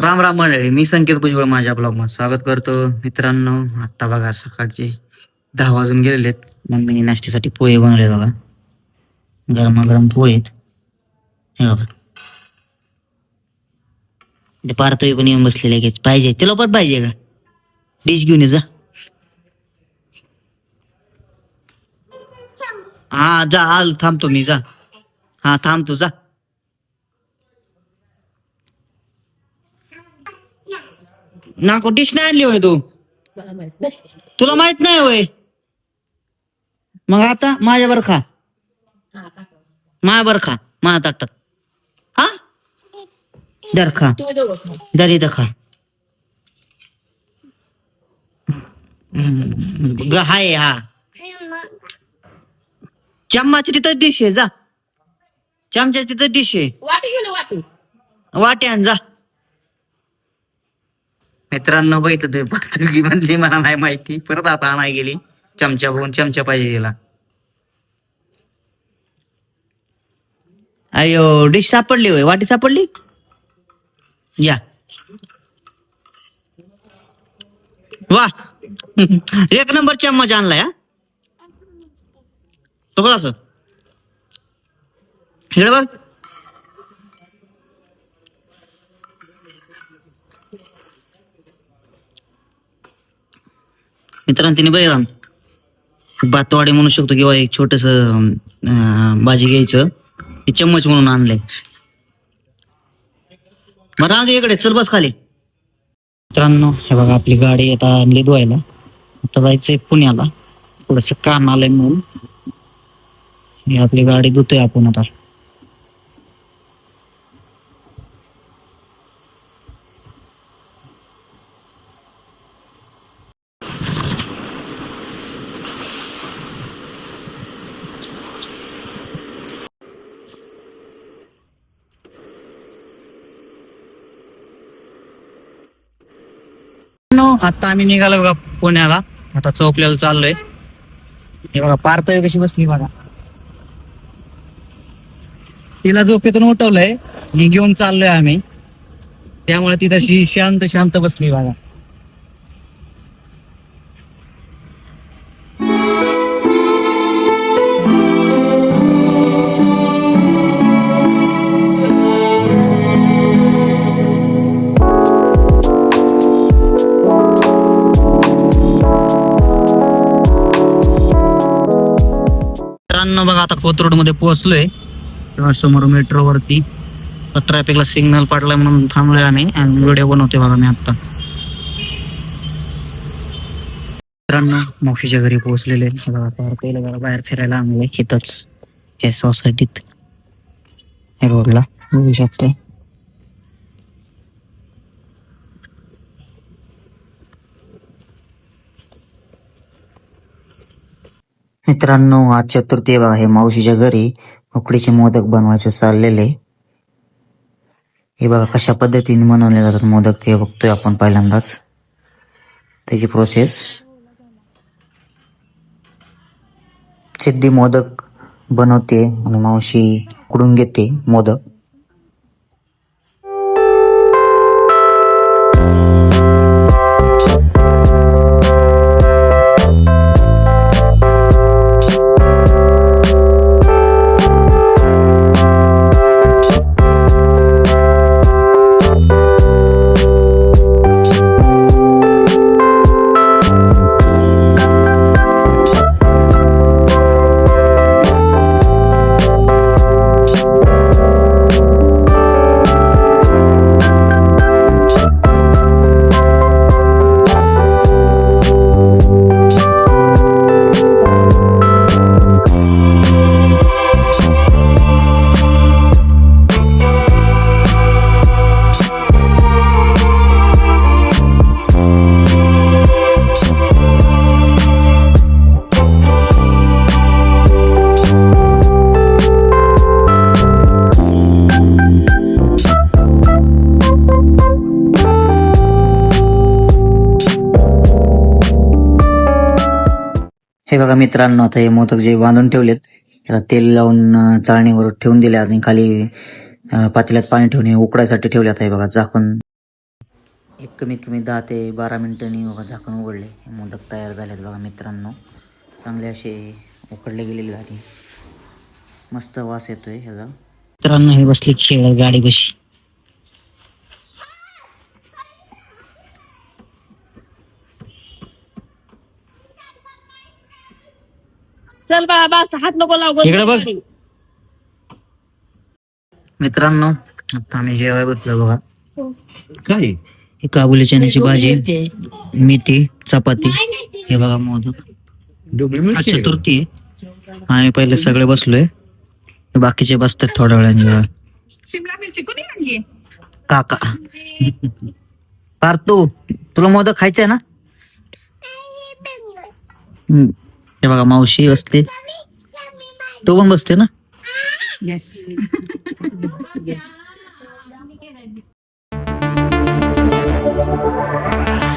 राम राम मंडळी मी संकेत भुजबळ माझ्या ब्लॉगमध्ये स्वागत करतो. मित्रांनो आत्ता बघा सकाळचे दहा वाजून गेलेलेत मम्मीने नाश्त्यासाठी पोहे बनवले बघा. गरमागरम पोहे आहेत. हे बघा. ते पारतोय पण येऊन बसलेले आहे पाहिजे तिला पण पाहिजे का? डिश घेऊन ये जा. हा जा आल थांबतो मी जा. हा थांबतो जा. नाको डिश नाही आणली होय तू? तुला माहीत नाही होय? मग आता माझ्या बर खा. माझ्या बर खा माझ्या ताटात. हा? दर खा. दर इथं खा. ग- हाय हा. चम्माची तिथं डिश आहे जा. चमच्याची तिथं डिश आहे वाटी घेऊन वाटी. वाट्यान जा. मित्रांनो बघितलं ते पातळी म्हणली मला नाही माहिती. परत आता आणाय गेली. चमचा बघून चमचा पाहिजे तिला. अयो डिश सापडली होय. वाटी सापडली? या. वा. एक नंबर चम्मच आणलाय हा. तुकडाच इकडे बघ. मित्रांनो तिने बघा. भातवाडी म्हणू शकतो किंवा एक छोटस भाजी घ्यायचं. हे चम्मच म्हणून आणलंय. मग राहू इकडे चल बस खाली. मित्रांनो हे बघा आपली गाडी आता आणली धुवायला. आता जायचंय पुण्याला. थोडस काम आलंय म्हणून. मी आपली गाडी धुतोय आपण आता. आता आम्ही निघालो बघा पुण्याला. आता चौपल्याला चाललोय. हे बघा पारतोय कशी बसली बघा. तिला झोपेतून उठवलंय. मी घेऊन चाललोय आम्ही. त्यामुळे ती तशी शांत शांत बसली बघा. मित्रांनो बघा आता कोथरूडमध्ये पोहोचलोय. तेव्हा समोर मेट्रो वरती. ट्रॅफिकला सिग्नल पडलाय म्हणून थांबलोय आम्ही आणि व्हिडिओ बनवतोय बघा मी आता मित्रांनो मावशीच्या घरी पोहोचलेले. बघा जरा बाहेर फिरायला आणले इथंच हे सोसायटीत हे रोडला बघू शकतो. मित्रांनो आज चतुर्थी आहे मावशीच्या घरी. उकडीचे मोदक बनवायचे चाललेले. हे बघा कशा पद्धतीने बनवले जातात मोदक ते बघतोय आपण पहिल्यांदाच. त्याची प्रोसेस सिद्धी मोदक बनवते आणि मावशी उकडून घेते मोदक. बघा मित्रांनो आता हे मोदक जे बांधून ठेवलेत याला तेल लावून चाळणीवर ठेवून दिले आणि खाली पातेल्यात पाणी ठेवून हे उकडायसाठी ठेवले आता हे बघा झाकण एक कमीत कमी दहा ते बारा मिनिटांनी बघा झाकण उघडले. मोदक तयार झालेत बघा मित्रांनो. चांगले असे उकडले गेलेले झाले मस्त वास येतोय ह्याचा. मित्रांनो हे बसले खेळ गाडी बशी चल बाळा बस. हात नको लावू इकडे बघ. मित्रांनो आता आम्ही जेवाय बसलो बघा. काय? ही काबुली चण्याची भाजी मेथी चपाती. हे बघा मोदक. आज? चतुर्थी आहे. आम्ही पहिले सगळे बसलोय. बाकीचे बसतात थोड्या वेळाने. शिमला मिरची कोणी आणली? काका. पार्थू तुला मोदक खायचंय ना? हम्म. हे बघा मावशी बसते तो पण बसते ना Yes.